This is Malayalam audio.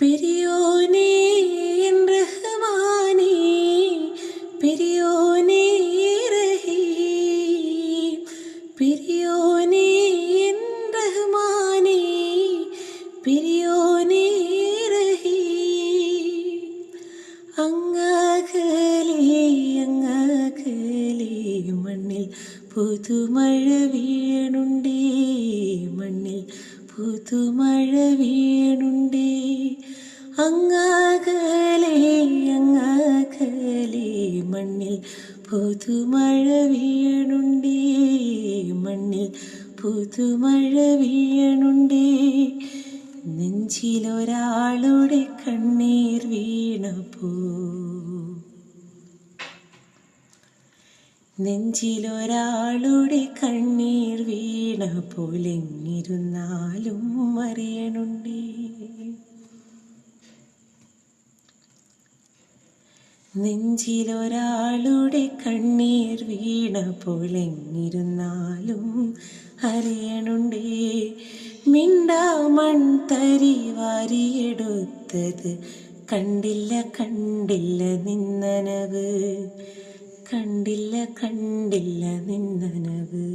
പെരിയോനേ അങ്ങകലേ അങ്ങകലേ മണ്ണിൽ പുതുമഴ വീണുണ്ടേ മണ്ണിൽ പുതുമഴ വീണുണ്ടേ. അങ്ങകലേ അങ്ങകലേ മണ്ണിൽ പുതുമഴ വീണുണ്ടേ മണ്ണിൽ പുതുമഴ വീണുണ്ടേ. നെഞ്ചിലൊരാളുടെ കണ്ണീർ വീണപ്പോ. നെഞ്ചിലൊരാളുടെ കണ്ണീർ വീണ പോലെങ്ങിരുന്നാലും അറിയണുണ്ടേ നെഞ്ചിലൊരാളുടെ കണ്ണീർ വീണ പോലെങ്ങിരുന്നാലും അറിയണുണ്ടേ മിണ്ടാമൺ തരി വാരിയെടുത്തത് കണ്ടില്ല കണ്ടില്ല നിന്നനവ്. കണ്ടില്ല കണ്ടില്ല നിന്നനവ്.